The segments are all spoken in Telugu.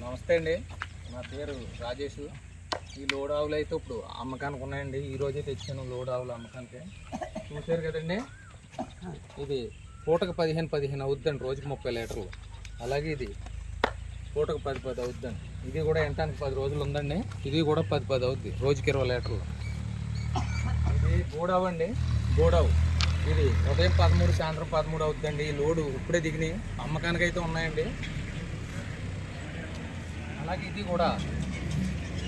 నమస్తే అండి. నా పేరు రాజేష్. ఈ లోడ్ ఆవులు అయితే ఇప్పుడు అమ్మకానికి ఉన్నాయండి. ఈ తెచ్చాను లోడ్ ఆవులు అమ్మకానికి. చూశారు కదండి? ఇది పూటకు పదిహేను పదిహేను అవుద్దండి రోజుకి ముప్పై లీటర్లు. అలాగే ఇది పూటకు పది పది అవుద్దండి. ఇది కూడా ఎంటానికి పది రోజులు ఉందండి. ఇది కూడా పది పది అవుద్ది. రోజుకి ఇరవై లీటర్లు. ఇది గోడావు అండి. గోడావు ఇది ఉదయం పదమూడు సాయంత్రం పదమూడు అవుద్దండి. ఈ లోడు ఇప్పుడే దిగినాయి. అమ్మకానికి అయితే ఉన్నాయండి. అలాగే ఇది కూడా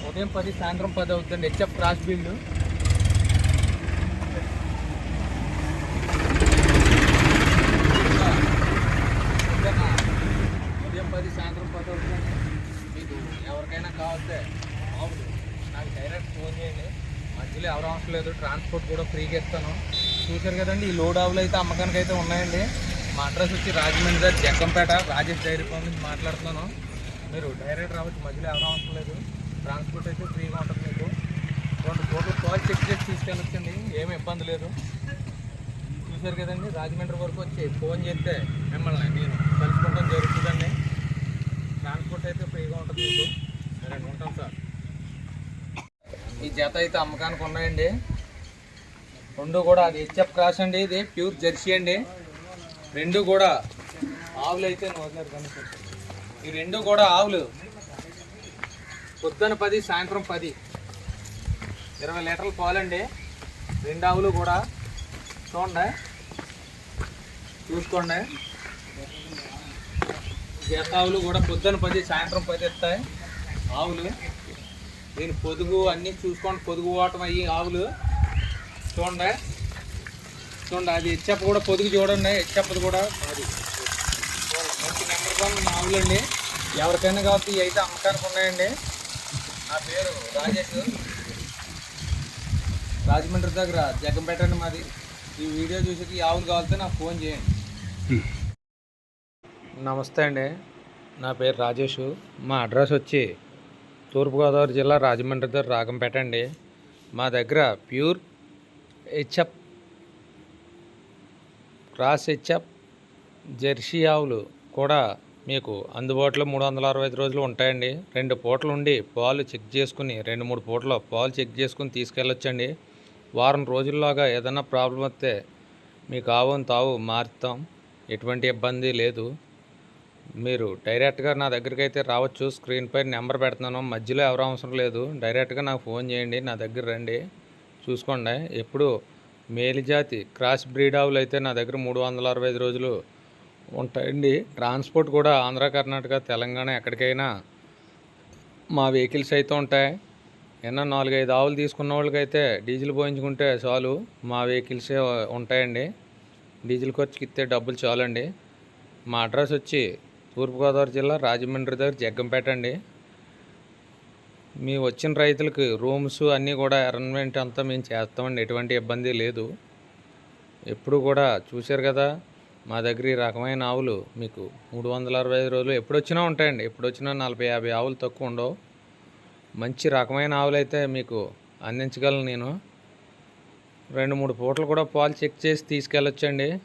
ఉదయం పది సాయంత్రం పది అవుతుంది హెచ్ఎఫ్ క్రాస్ బిల్లు ఉదయం పది సాయంత్రం పది అవుతుంది మీకు ఎవరికైనా కావాలంటే ఆవులు నాకు డైరెక్ట్ ఫోన్ చేయండి. మధ్యలో ఎవరు అవసరం లేదు ట్రాన్స్పోర్ట్ కూడా ఫ్రీగా ఇస్తాను. చూశారు కదండి ఈ లోడ్ ఆవులు అయితే అమ్మకానికి అయితే ఉన్నాయండి. మా అడ్రస్ వచ్చి రాజమండ్రి జగ్గంపేట రాజేష్ డైరీ ఫామ్ నుంచి మాట్లాడుతున్నాను. మీరు డైరెక్ట్ రావచ్చు. మధ్యలో ఎవరు అవసరం లేదు. ట్రాన్స్పోర్ట్ అయితే ఫ్రీగా ఉంటుంది మీకు. రెండు కోట్లు కాల్ చెక్ చేసి తీసుకెళ్ళొచ్చండి. ఏమి ఇబ్బంది లేదు. చూశారు కదండి రాజమండ్రి వరకు వచ్చి ఫోన్ చేస్తే మిమ్మల్ని నేను కలుసుకోవడం జరుగుతుందండి. ట్రాన్స్పోర్ట్ అయితే ఫ్రీగా ఉంటుంది మీకు. సరే ఉంటాం సార్. ఈ జత అయితే అమ్మకానికి ఉన్నాయండి. రెండు కూడా అది హెచ్ఎఫ్ క్రాస్ అండి ఇది ప్యూర్ జెర్సీ అండి. రెండు కూడా ఆవులు అయితే నోదారు కనుక ఈ రెండు కూడా ఆవులు. పొద్దున పది సాయంత్రం పది. ఇరవై లీటర్ల పాలండి. రెండు ఆవులు కూడా. చూడండి. చూసుకోండి. జత ఆవులు కూడా పొద్దున పది సాయంత్రం పది ఇస్తాయి ఆవులు. దీని పొదుగు అన్నీ చూసుకోండి. పొదుగు ఓటం అయ్యి ఆవులు. చూడండి. చూడండి. అది హెచ్చప్ప కూడా పొదుగు చూడండి. హెచ్చప్పది కూడా అది మంచి నెంబర్ ఎవరికైనా కాబట్టి ఇవి అయితే అమ్మకానికి ఉన్నాయండి. నా పేరు రాజేష్. రాజమండ్రి దగ్గర జగ్గంపేట అండి మాది. ఈ వీడియో చూసి ఆవులు కావాలితే నాకు ఫోన్ చేయండి. నమస్తే అండి. నా పేరు రాజేష్. మా అడ్రస్ వచ్చి తూర్పుగోదావరి జిల్లా రాజమండ్రి దగ్గర రాగంపేట అండి. మా దగ్గర pure HF cross HF jersey ఆవులు కూడా మీకు అందుబాటులో మూడు వందల అరవై ఐదు రోజులు ఉంటాయండి. రెండు పూటలు ఉండి పాలు చెక్ చేసుకుని రెండు మూడు పూటలు పాలు చెక్ చేసుకుని తీసుకెళ్ళొచ్చండి. వారం రోజుల్లోగా ఏదైనా ప్రాబ్లం వస్తే మీకు ఆవును తావు మారుతాం. ఎటువంటి ఇబ్బంది లేదు. మీరు డైరెక్ట్గా నా దగ్గరికి అయితే రావచ్చు. స్క్రీన్ పై నెంబర్ పెడుతున్నాను. మధ్యలో ఎవరు అవసరం లేదు. డైరెక్ట్గా నాకు ఫోన్ చేయండి. నా దగ్గర రండి. చూసుకోండి. ఎప్పుడు మేలుజాతి క్రాస్ బ్రీడ్ ఆవులు అయితే నా దగ్గర మూడు వందల అరవై ఐదు రోజులు ఉంటాయండి. ట్రాన్స్పోర్ట్ కూడా ఆంధ్ర కర్ణాటక తెలంగాణ ఎక్కడికైనా మా వెహికల్స్ అయితే ఉంటాయి. ఏమన్నా నాలుగైదు ఆవులు తీసుకున్న వాళ్ళకైతే డీజిల్ పోయించుకుంటే చాలు మా వెహికల్సే ఉంటాయండి. డీజిల్ ఖర్చుకి ఇస్తే డబ్బులు చాలండి. మా అడ్రస్ వచ్చి తూర్పుగోదావరి జిల్లా రాజమండ్రి దగ్గర జగ్గంపేట అండి. మీ వచ్చిన రైతులకు రూమ్స్ అన్నీ కూడా అరేంజ్మెంట్ అంతా మేము చేస్తామండి. ఎటువంటి ఇబ్బంది లేదు. ఎప్పుడు కూడా చూశారు కదా మా దగ్గర ఈ రకమైన ఆవులు మీకు మూడు వందల అరవై ఐదు రోజులు ఎప్పుడొచ్చినా ఉంటాయండి. ఎప్పుడొచ్చినా నలభై యాభై ఆవులు తక్కువ ఉండవు. మంచి రకమైన ఆవులు అయితే మీకు అందించగలను నేను. రెండు మూడు పూటలు కూడా పాలు చెక్ చేసి తీసుకెళ్ళొచ్చండి.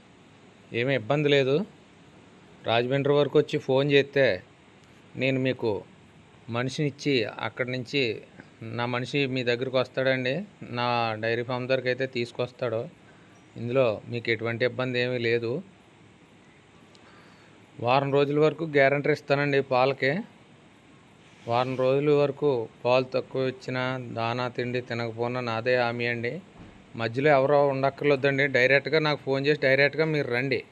ఏమీ ఇబ్బంది లేదు. రాజమండ్రి వరకు వచ్చి ఫోన్ చేస్తే నేను మీకు మనిషిని ఇచ్చి అక్కడి నుంచి నా మనిషి మీ దగ్గరికి వస్తాడండి. నా డైరీ ఫామ్ దగ్గరికి అయితే తీసుకొస్తాడు. ఇందులో మీకు ఎటువంటి ఇబ్బంది ఏమీ లేదు. వారం రోజుల వరకు గ్యారంటీ ఇస్తానండి పాలకి. వారం రోజుల వరకు పాలు తక్కువ ఇచ్చినా దానా తిండి తినకపోయినా నాదే హామీ అండి. మధ్యలో ఎవరో ఉండక్కర్లేదండి. డైరెక్ట్గా నాకు ఫోన్ చేసి డైరెక్ట్గా మీరు రండి.